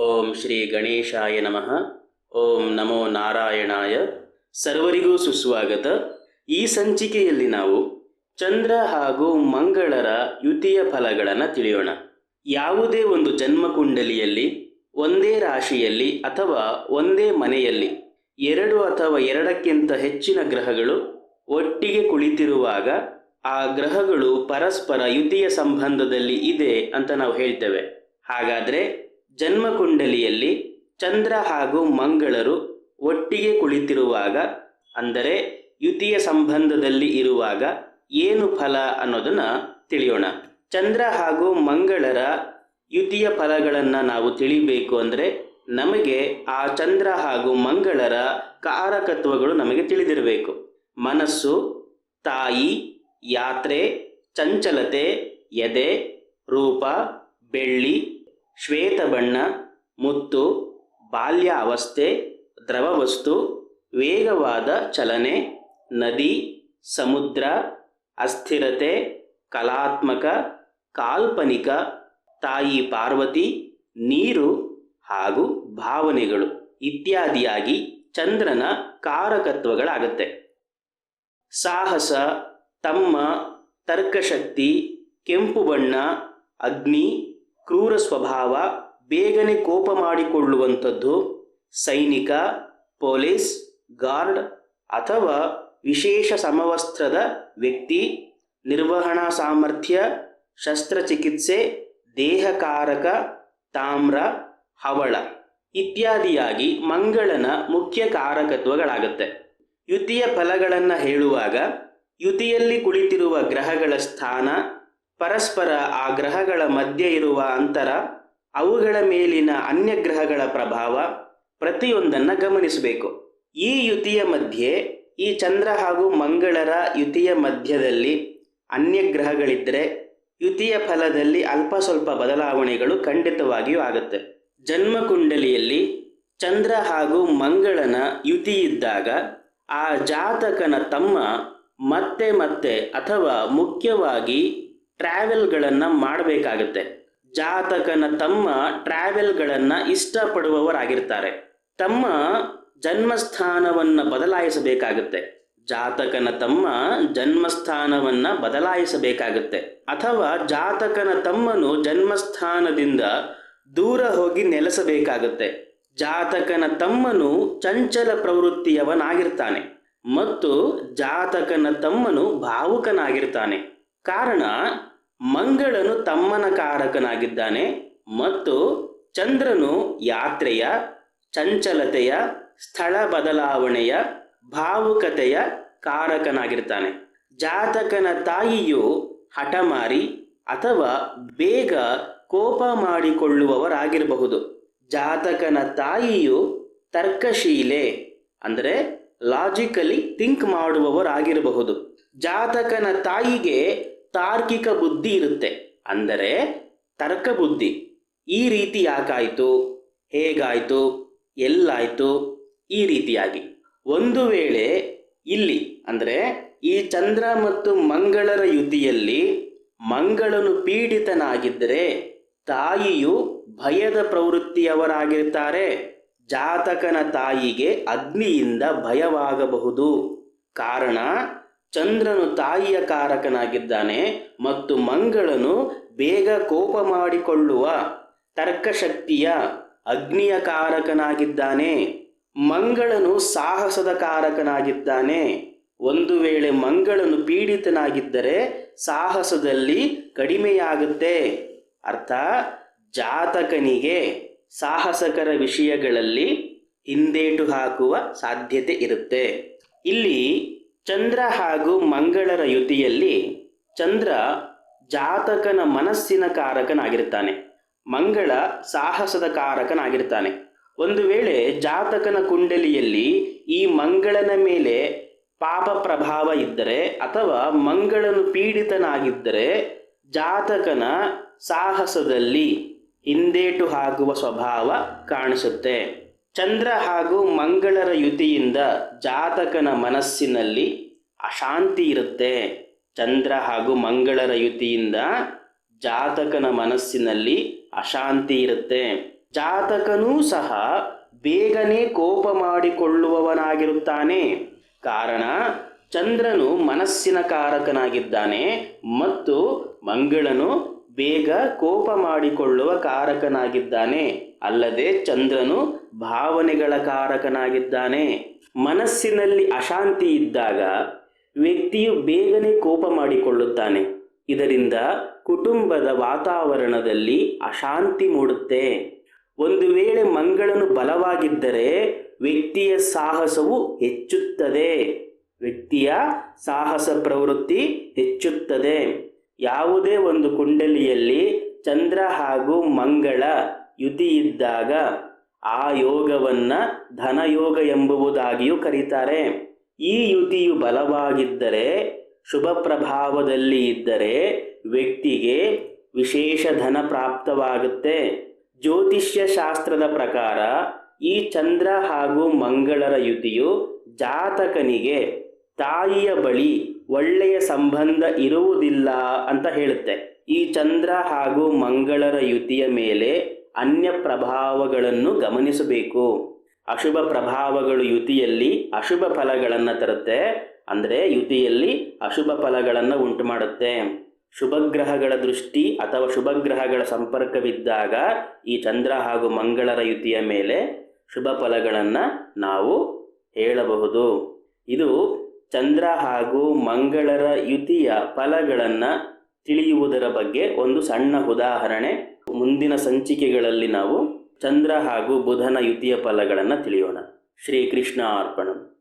ಓಂ ಶ್ರೀ ಗಣೇಶಾಯ ನಮಃ. ಓಂ ನಮೋ ನಾರಾಯಣಾಯ. ಸರ್ವರಿಗೂ ಸುಸ್ವಾಗತ. ಈ ಸಂಚಿಕೆಯಲ್ಲಿ ನಾವು ಚಂದ್ರ ಹಾಗೂ ಮಂಗಳರ ಯುತಿಯ ಫಲಗಳನ್ನು ತಿಳಿಯೋಣ. ಯಾವುದೇ ಒಂದು ಜನ್ಮಕುಂಡಲಿಯಲ್ಲಿ, ಒಂದೇ ರಾಶಿಯಲ್ಲಿ ಅಥವಾ ಒಂದೇ ಮನೆಯಲ್ಲಿ, ಎರಡು ಅಥವಾ ಎರಡಕ್ಕಿಂತ ಹೆಚ್ಚಿನ ಗ್ರಹಗಳು ಒಟ್ಟಿಗೆ ಕುಳಿತಿರುವಾಗ ಆ ಗ್ರಹಗಳು ಪರಸ್ಪರ ಯುತಿಯ ಸಂಬಂಧದಲ್ಲಿ ಇದೆ ಅಂತ ನಾವು ಹೇಳ್ತೇವೆ. ಹಾಗಾದರೆ ಜನ್ಮಕುಂಡಲಿಯಲ್ಲಿ ಚಂದ್ರ ಹಾಗೂ ಮಂಗಳರು ಒಟ್ಟಿಗೆ ಕುಳಿತಿರುವಾಗ, ಅಂದರೆ ಯುತಿಯ ಸಂಬಂಧದಲ್ಲಿ ಇರುವಾಗ ಏನು ಫಲ ಅನ್ನೋದನ್ನ ತಿಳಿಯೋಣ. ಚಂದ್ರ ಹಾಗೂ ಮಂಗಳರ ಯುತಿಯ ಫಲಗಳನ್ನು ನಾವು ತಿಳಿಬೇಕು ಅಂದರೆ ನಮಗೆ ಆ ಚಂದ್ರ ಹಾಗೂ ಮಂಗಳರ ಕಾರಕತ್ವಗಳು ನಮಗೆ ತಿಳಿದಿರಬೇಕು. ಮನಸ್ಸು, ತಾಯಿ, ಯಾತ್ರೆ, ಚಂಚಲತೆ, ಎದೆ, ರೂಪ, ಬೆಳ್ಳಿ ಶ್ವೇತ ಬಣ್ಣ ಮುತ್ತು ಬಾಲ್ಯ ಅವಸ್ಥೆ ದ್ರವವಸ್ತು, ವೇಗವಾದ ಚಲನೆ, ನದಿ, ಸಮುದ್ರ, ಅಸ್ಥಿರತೆ, ಕಲಾತ್ಮಕ, ಕಾಲ್ಪನಿಕ, ತಾಯಿ ಪಾರ್ವತಿ, ನೀರು ಹಾಗೂ ಭಾವನೆಗಳು ಇತ್ಯಾದಿಯಾಗಿ ಚಂದ್ರನ ಕಾರಕತ್ವಗಳಾಗತ್ತೆ. ಸಾಹಸ, ತಮ್ಮ, ತರ್ಕಶಕ್ತಿ, ಕೆಂಪು ಬಣ್ಣ, ಅಗ್ನಿ ಕ್ರೂರ ಸ್ವಭಾವ ಬೇಗನೆ ಕೋಪ ಮಾಡಿಕೊಳ್ಳುವಂಥದ್ದು ಸೈನಿಕ, ಪೊಲೀಸ್, ಗಾರ್ಡ್ ಅಥವಾ ವಿಶೇಷ ಸಮವಸ್ತ್ರದ ವ್ಯಕ್ತಿ, ನಿರ್ವಹಣಾ ಸಾಮರ್ಥ್ಯ, ಶಸ್ತ್ರಚಿಕಿತ್ಸೆ, ದೇಹಕಾರಕ, ತಾಮ್ರ, ಹವಳ ಇತ್ಯಾದಿಯಾಗಿ ಮಂಗಳನ ಮುಖ್ಯ ಕಾರಕತ್ವಗಳಾಗುತ್ತೆ. ಯುತಿಯ ಫಲಗಳನ್ನು ಹೇಳುವಾಗ, ಯುತಿಯಲ್ಲಿ ಕುಳಿತಿರುವ ಗ್ರಹಗಳ ಸ್ಥಾನ ಪರಸ್ಪರ ಆ ಗ್ರಹಗಳ ಮಧ್ಯೆ ಇರುವ ಅಂತರ, ಅವುಗಳ ಮೇಲಿನ ಅನ್ಯ ಗ್ರಹಗಳ ಪ್ರಭಾವ ಪ್ರತಿಯೊಂದನ್ನು ಗಮನಿಸಬೇಕು. ಈ ಯುತಿಯ ಮಧ್ಯೆ, ಈ ಚಂದ್ರ ಹಾಗೂ ಮಂಗಳರ ಯುತಿಯ ಮಧ್ಯದಲ್ಲಿ ಅನ್ಯ ಗ್ರಹಗಳಿದ್ದರೆ ಯುತಿಯ ಫಲದಲ್ಲಿ ಅಲ್ಪ ಸ್ವಲ್ಪ ಬದಲಾವಣೆಗಳು ಖಂಡಿತವಾಗಿಯೂ ಆಗುತ್ತೆ. ಜನ್ಮಕುಂಡಲಿಯಲ್ಲಿ ಚಂದ್ರ ಹಾಗೂ ಮಂಗಳನ ಯುತಿ ಇದ್ದಾಗ, ಆ ಜಾತಕನ ತಮ್ಮ ಮತ್ತೆ ಮತ್ತೆ ಅಥವಾ ಮುಖ್ಯವಾಗಿ ಟ್ರಾವೆಲ್ಗಳನ್ನು ಮಾಡಬೇಕಾಗತ್ತೆ. ಜಾತಕನ ತಮ್ಮ ಟ್ರಾವೆಲ್ಗಳನ್ನು ಇಷ್ಟಪಡುವವರಾಗಿರ್ತಾರೆ. ತಮ್ಮ ಜನ್ಮಸ್ಥಾನವನ್ನು ಬದಲಾಯಿಸಬೇಕಾಗುತ್ತೆ. ಜಾತಕನ ತಮ್ಮ ಜನ್ಮಸ್ಥಾನವನ್ನ ಬದಲಾಯಿಸಬೇಕಾಗುತ್ತೆ. ಅಥವಾ ಜಾತಕನ ತಮ್ಮನು ಜನ್ಮಸ್ಥಾನದಿಂದ ದೂರ ಹೋಗಿ ನೆಲೆಸಬೇಕಾಗುತ್ತೆ. ಜಾತಕನ ತಮ್ಮನು ಚಂಚಲ ಪ್ರವೃತ್ತಿಯವನಾಗಿರ್ತಾನೆ. ಮತ್ತು ಜಾತಕನ ತಮ್ಮನು ಭಾವುಕನಾಗಿರ್ತಾನೆ. ಕಾರಣ ಮಂಗಳನು ತಮ್ಮನ ಕಾರಕನಾಗಿದ್ದಾನೆ ಮತ್ತು ಚಂದ್ರನು ಯಾತ್ರೆಯ, ಚಂಚಲತೆಯ, ಸ್ಥಳ ಬದಲಾವಣೆಯ, ಭಾವುಕತೆಯ ಕಾರಕನಾಗಿರ್ತಾನೆ. ಜಾತಕನ ತಾಯಿಯು ಹಠಮಾರಿ ಅಥವಾ ಬೇಗ ಕೋಪ ಮಾಡಿಕೊಳ್ಳುವವರಾಗಿರಬಹುದು. ಜಾತಕನ ತಾಯಿಯು ತರ್ಕಶೀಲೆ, ಅಂದರೆ ಲಾಜಿಕಲಿ ಥಿಂಕ್ ಮಾಡುವವರಾಗಿರಬಹುದು. ಜಾತಕನ ತಾಯಿಗೆ ತಾರ್ಕಿಕ ಬುದ್ಧಿ ಇರುತ್ತೆ. ಅಂದರೆ ತರ್ಕ ಬುದ್ಧಿ. ಈ ರೀತಿ ಯಾಕಾಯಿತು? ಹೇಗಾಯಿತು? ಎಲ್ಲಾಯಿತು? ಈ ರೀತಿಯಾಗಿ. ಒಂದು ವೇಳೆ ಇಲ್ಲಿ, ಅಂದರೆ ಈ ಚಂದ್ರ ಮತ್ತು ಮಂಗಳರ ಯುತಿಯಲ್ಲಿ ಮಂಗಳನು ಪೀಡಿತನಾಗಿದ್ದರೆ ತಾಯಿಯು ಭಯದ ಪ್ರವೃತ್ತಿಯವರಾಗಿರ್ತಾರೆ. ಜಾತಕನ ತಾಯಿಗೆ ಅಗ್ನಿಯಿಂದ ಭಯವಾಗಬಹುದು. ಕಾರಣ ಚಂದ್ರನು ತಾಯಿಯ ಕಾರಕನಾಗಿದ್ದಾನೆ ಮತ್ತು ಮಂಗಳನು ಬೇಗ ಕೋಪ ಮಾಡಿಕೊಳ್ಳುವ ತರ್ಕಶಕ್ತಿಯ ಅಗ್ನಿಯ ಕಾರಕನಾಗಿದ್ದಾನೆ. ಮಂಗಳನು ಸಾಹಸದ ಕಾರಕನಾಗಿದ್ದಾನೆ. ಒಂದು ವೇಳೆ ಮಂಗಳನು ಪೀಡಿತನಾಗಿದ್ದರೆ ಸಾಹಸದಲ್ಲಿ ಕಡಿಮೆಯಾಗುತ್ತೆ. ಅರ್ಥ? ಜಾತಕನಿಗೆ ಸಾಹಸಕರ ವಿಷಯಗಳಲ್ಲಿ ಹಿಂದೇಟು ಹಾಕುವ ಸಾಧ್ಯತೆ ಇರುತ್ತೆ. ಇಲ್ಲಿ ಚಂದ್ರ ಹಾಗೂ ಮಂಗಳರ ಯುತಿಯಲ್ಲಿ ಚಂದ್ರ ಜಾತಕನ ಮನಸ್ಸಿನ ಕಾರಕನಾಗಿರ್ತಾನೆ. ಮಂಗಳ ಸಾಹಸದ ಕಾರಕನಾಗಿರ್ತಾನೆ. ಒಂದು ವೇಳೆ ಜಾತಕನ ಕುಂಡಲಿಯಲ್ಲಿ ಈ ಮಂಗಳನ ಮೇಲೆ ಪಾಪ ಪ್ರಭಾವ ಇದ್ದರೆ ಅಥವಾ ಮಂಗಳನು ಪೀಡಿತನಾಗಿದ್ದರೆ ಜಾತಕನ ಸಾಹಸದಲ್ಲಿ ಹಿಂದೇಟು ಹಾಕುವ ಸ್ವಭಾವ ಕಾಣಿಸುತ್ತೆ. ಚಂದ್ರ ಹಾಗೂ ಮಂಗಳರ ಯುತಿಯಿಂದ ಜಾತಕನ ಮನಸ್ಸಿನಲ್ಲಿ ಅಶಾಂತಿ ಇರುತ್ತೆ. ಚಂದ್ರ ಹಾಗೂ ಮಂಗಳರ ಯುತಿಯಿಂದ ಜಾತಕನ ಮನಸ್ಸಿನಲ್ಲಿ ಅಶಾಂತಿ ಇರುತ್ತೆ. ಜಾತಕನೂ ಸಹ ಬೇಗನೆ ಕೋಪ ಮಾಡಿಕೊಳ್ಳುವವನಾಗಿರುತ್ತಾನೆ. ಕಾರಣ, ಚಂದ್ರನು ಮನಸ್ಸಿನ ಕಾರಕನಾಗಿದ್ದಾನೆ ಮತ್ತು ಮಂಗಳನು ಬೇಗ ಕೋಪ ಮಾಡಿಕೊಳ್ಳುವ ಕಾರಕನಾಗಿದ್ದಾನೆ. ಅಲ್ಲದೆ ಚಂದ್ರನು ಭಾವನೆಗಳ ಕಾರಕನಾಗಿದ್ದಾನೆ. ಮನಸ್ಸಿನಲ್ಲಿ ಅಶಾಂತಿ ಇದ್ದಾಗ ವ್ಯಕ್ತಿಯು ಬೇಗನೆ ಕೋಪ ಮಾಡಿಕೊಳ್ಳುತ್ತಾನೆ. ಇದರಿಂದ ಕುಟುಂಬದ ವಾತಾವರಣದಲ್ಲಿ ಅಶಾಂತಿ ಮೂಡುತ್ತೆ. ಒಂದು ವೇಳೆ ಮಂಗಳನು ಬಲವಾಗಿದ್ದರೆ ವ್ಯಕ್ತಿಯ ಸಾಹಸವು ಹೆಚ್ಚುತ್ತದೆ. ವ್ಯಕ್ತಿಯ ಸಾಹಸ ಪ್ರವೃತ್ತಿ ಹೆಚ್ಚುತ್ತದೆ. ಯಾವುದೇ ಒಂದು ಕುಂಡಲಿಯಲ್ಲಿ ಚಂದ್ರ ಹಾಗೂ ಮಂಗಳ ಯುತಿ ಇದ್ದಾಗ ಆ ಯೋಗವನ್ನ ಧನಯೋಗ ಎಂಬುವುದಾಗಿಯೂ ಕರೀತಾರೆ. ಈ ಯುತಿಯು ಬಲವಾಗಿದ್ದರೆ ಶುಭ ಪ್ರಭಾವದಲ್ಲಿ ಇದ್ದರೆ ವ್ಯಕ್ತಿಗೆ ವಿಶೇಷ ಧನ ಪ್ರಾಪ್ತವಾಗುತ್ತೆ. ಜ್ಯೋತಿಷ್ಯ ಶಾಸ್ತ್ರದ ಪ್ರಕಾರ ಈ ಚಂದ್ರ ಹಾಗೂ ಮಂಗಳರ ಯುತಿಯು ಜಾತಕನಿಗೆ ತಾಯಿಯ ಬಳಿ ಒಳ್ಳೆಯ ಸಂಬಂಧ ಇರುವುದಿಲ್ಲ ಅಂತ ಹೇಳುತ್ತೆ. ಈ ಚಂದ್ರ ಹಾಗೂ ಮಂಗಳರ ಯುತಿಯ ಮೇಲೆ ಅನ್ಯ ಪ್ರಭಾವಗಳನ್ನು ಗಮನಿಸಬೇಕು. ಅಶುಭ ಪ್ರಭಾವಗಳು ಯುತಿಯಲ್ಲಿ ಅಶುಭ ಫಲಗಳನ್ನು ತರುತ್ತೆ. ಅಂದರೆ ಯುತಿಯಲ್ಲಿ ಅಶುಭ ಫಲಗಳನ್ನು ಉಂಟು ಮಾಡುತ್ತೆ. ಶುಭಗ್ರಹಗಳ ದೃಷ್ಟಿ ಅಥವಾ ಶುಭಗ್ರಹಗಳ ಸಂಪರ್ಕವಿದ್ದಾಗ ಈ ಚಂದ್ರ ಹಾಗೂ ಮಂಗಳರ ಯುತಿಯ ಮೇಲೆ ಶುಭ ಫಲಗಳನ್ನು ನಾವು ಹೇಳಬಹುದು. ಇದು ಚಂದ್ರ ಹಾಗೂ ಮಂಗಳರ ಯುತಿಯ ಫಲಗಳನ್ನು ತಿಳಿಯುವುದರ ಬಗ್ಗೆ ಒಂದು ಸಣ್ಣ ಉದಾಹರಣೆ. ಮುಂದಿನ ಸಂಚಿಕೆಗಳಲ್ಲಿ ನಾವು ಚಂದ್ರ ಹಾಗೂ ಬುಧನ ಯುತಿಯ ಫಲಗಳನ್ನು ತಿಳಿಯೋಣ. ಶ್ರೀಕೃಷ್ಣ ಅರ್ಪಣಂ.